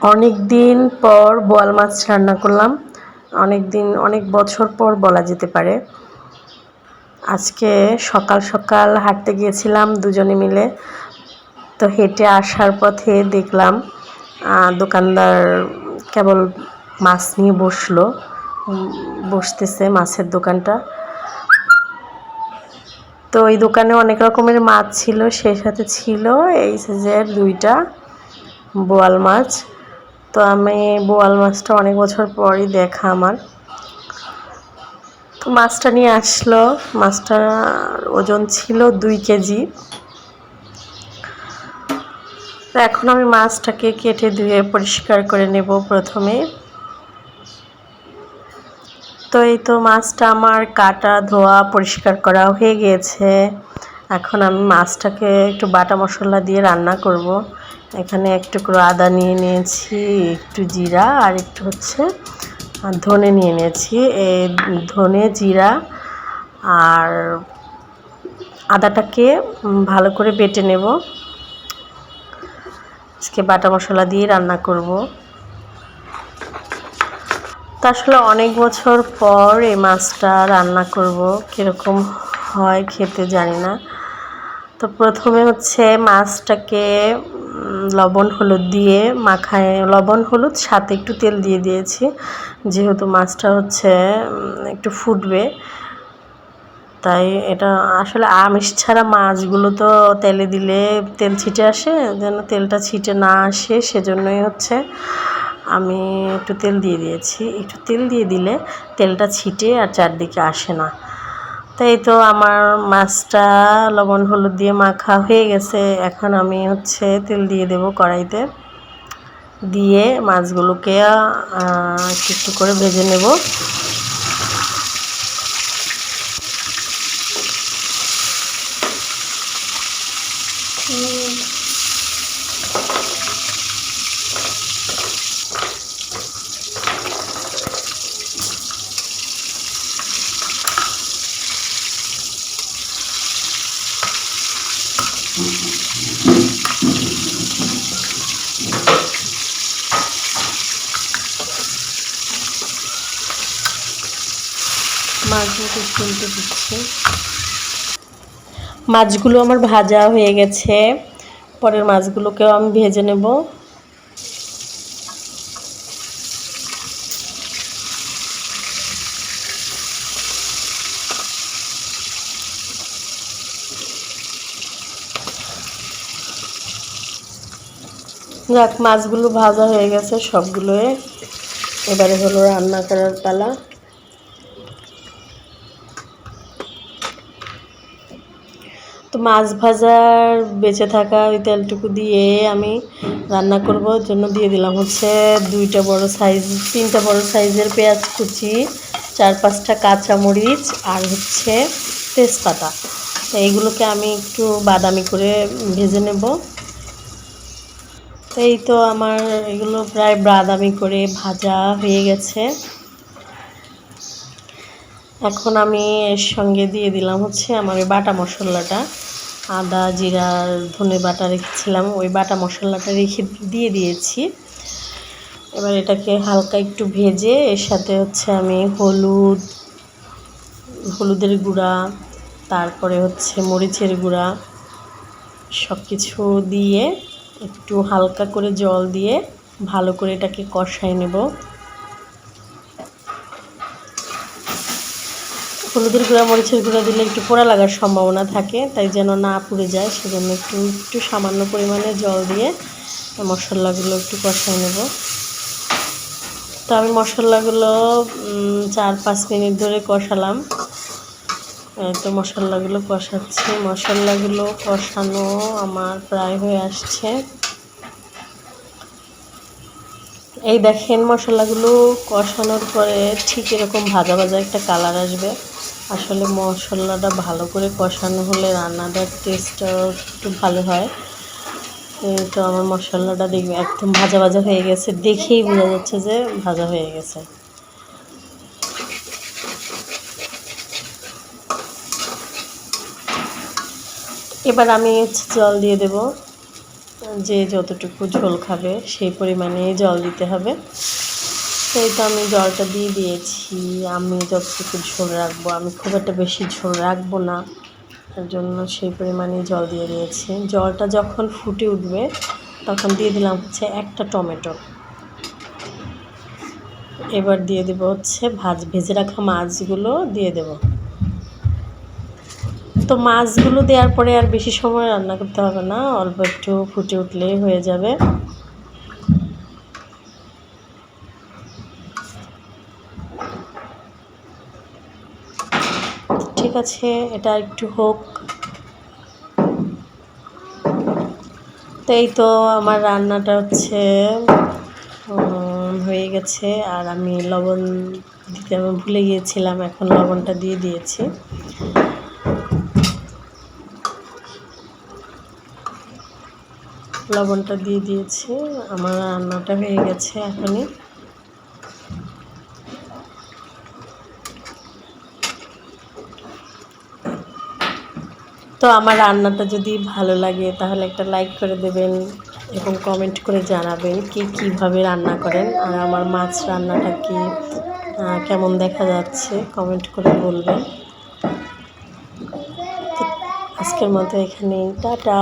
অনেক দিন পর বোয়াল মাছ রান্না করলাম। অনেক দিন অনেক বছর পর বলা যেতে পারে। আজকে সকাল সকাল হাঁটতে গিয়েছিলাম দুজনে মিলে। তো হেঁটে আসার পথে দেখলাম দোকানদার কেবল মাছ নিয়ে বসল। বসতেছে মাছের দোকানটা। তো এই দোকানে অনেক রকমের মাছ ছিল, সেই সাথে ছিল এই সাইজের দুইটা বোয়াল মাছ। তো আমি বোয়াল মাছটা অনেক বছর পরই দেখা আমার। তো মাছটা নিয়ে আসলো, মাছটার ওজন ছিল দুই কেজি। তো এখন আমি মাছটাকে কেটে ধুয়ে পরিষ্কার করে নেব প্রথমে। তো এই তো মাছটা আমার কাটা, ধোয়া, পরিষ্কার করা হয়ে গিয়েছে। এখন আমি মাছটাকে একটু বাটা মশলা দিয়ে রান্না করব। এখানে এক টুকরো আদা নিয়ে নিয়েছি, একটু জিরা, আর একটু হচ্ছে ধনে নিয়ে নিয়েছি। এই ধনে, জিরা আর আদাটাকে ভালো করে বেটে নেব। আজকে বাটা মশলা দিয়ে রান্না করব। তা আসলে অনেক বছর পর এই মাছটা রান্না করব। কীরকম হয় খেতে জানি না। তো প্রথমে হচ্ছে মাছটাকে লবণ হলুদ দিয়ে মাখায়, লবণ হলুদ সাথে একটু তেল দিয়ে দিয়েছি, যেহেতু মাছটা হচ্ছে একটু ফুটবে। তাই এটা আসলে আমিষ ছাড়া মাছগুলো তো তেলে দিলে তেল ছিটে আসে, যেন তেলটা ছিটে না আসে, সেজন্যই হচ্ছে আমি একটু তেল দিয়ে দিয়েছি। একটু তেল দিয়ে দিলে তেলটা ছিটে আর চারদিকে আসে না। তাই তো আমার মাছটা লবণ হলুদ দিয়ে মাখা হয়ে গেছে। এখন আমি হচ্ছে তেল দিয়ে দেব কড়াইতে। দিয়ে মাছগুলোকে একটু একটু করে ভেজে নেব। মাছগুলো দিচ্ছি মাছগুলো আমার ভাজা হয়ে গেছে। পরের মাছগুলোকেও আমি ভেজে নেব। যাক, মাছগুলো ভাজা হয়ে গেছে সবগুলোয়ে এবারে হলো রান্না করার পালা। তো মাছ ভাজার বেঁচে থাকা ওই তেলটুকু দিয়ে আমি রান্না করব জন্য দিয়ে দিলাম হচ্ছে দুইটা বড় সাইজ তিনটা বড় সাইজের পেঁয়াজ কুচি, চার পাঁচটা কাঁচামরিচ আর হচ্ছে তেজপাতা। তো এইগুলোকে আমি একটু বাদামি করে ভেজে নেব। এই তো আমার এগুলো প্রায় বাদামি করে ভাজা হয়ে গেছে। এখন আমি এর সঙ্গে দিয়ে দিলাম হচ্ছে আমার ওই বাটা মশলাটা। আদা, জিরা, ধনে বাটা রেখেছিলাম, ওই বাটা মশলাটা রেখে দিয়ে দিয়েছি। এবার এটাকে হালকা একটু ভেজে এর সাথে হচ্ছে আমি হলুদ, হলুদের গুঁড়া, তারপরে হচ্ছে মরিচের গুঁড়া সব কিছু দিয়ে একটু হালকা করে জল দিয়ে ভালো করে এটাকে কষাই নেব। হলুদের গুঁড়া, মরিচের গুঁড়া দিলে একটু পোড়া লাগার সম্ভাবনা থাকে, তাই যেন না পুড়ে যায়, সেজন্য একটু একটু সামান্য পরিমাণে জল দিয়ে মশলাগুলো একটু কষাই নেব। তো আমি মশলাগুলো চার পাঁচ মিনিট ধরে কষালাম। তো মশলাগুলো কষাচ্ছি। মশলাগুলো কষানো আমার প্রায় হয়ে আসছে। এই দেখেন মশলাগুলো কষানোর পরে ঠিক এরকম ভাজা ভাজা একটা কালার আসবে। আসলে মশলাটা ভালো করে কষানো হলে রান্নাটার টেস্টটা একটু ভালো হয়। তো আমার মশলাটা দেখবে একদম ভাজা ভাজা হয়ে গেছে। দেখেই বোঝা যাচ্ছে যে ভাজা হয়ে গেছে। এবার আমি জল দিয়ে দেব। যে যতটুকু ঝোল খাবে সেই পরিমাণে জল দিতে হবে। সেই তো আমি জলটা দিয়ে দিয়েছি। আমি যতটুকু ঝোল রাখব, আমি খুব একটা বেশি ঝোল রাখব না। তার জন্য সেই পরিমাণে জল দিয়ে দিয়েছি। জলটা যখন ফুটে উঠবে, তখন দিয়ে দিলাম হচ্ছে একটা টমেটো। এবার দিয়ে দেবো হচ্ছে ভাজ, ভেজে রাখা মাছগুলো দিয়ে দেব। তো মাছগুলো দেওয়ার পরে আর বেশি সময় রান্না করতে হবে না, অল্প একটু ফুটে উঠলেই হয়ে যাবে। ঠিক আছে, এটা একটু হোক। তো এই তো আমার রান্নাটা হচ্ছে হয়ে গেছে। আর আমি লবণ দিতে আমি ভুলে গিয়েছিলাম, এখন লবণটা দিয়ে দিয়েছি। লবণটা দিয়ে দিয়েছি। আমার রান্নাটা হয়ে গেছে এখনই। তো আমার রান্নাটা যদি ভালো লাগে, তাহলে একটা লাইক করে দেবেন এবং কমেন্ট করে জানাবেন কি কীভাবে রান্না করেন আর আমার মাছ রান্নাটা কি কেমন দেখা যাচ্ছে কমেন্ট করে বলবেন। আজকের মতো এখানেই, টাটা।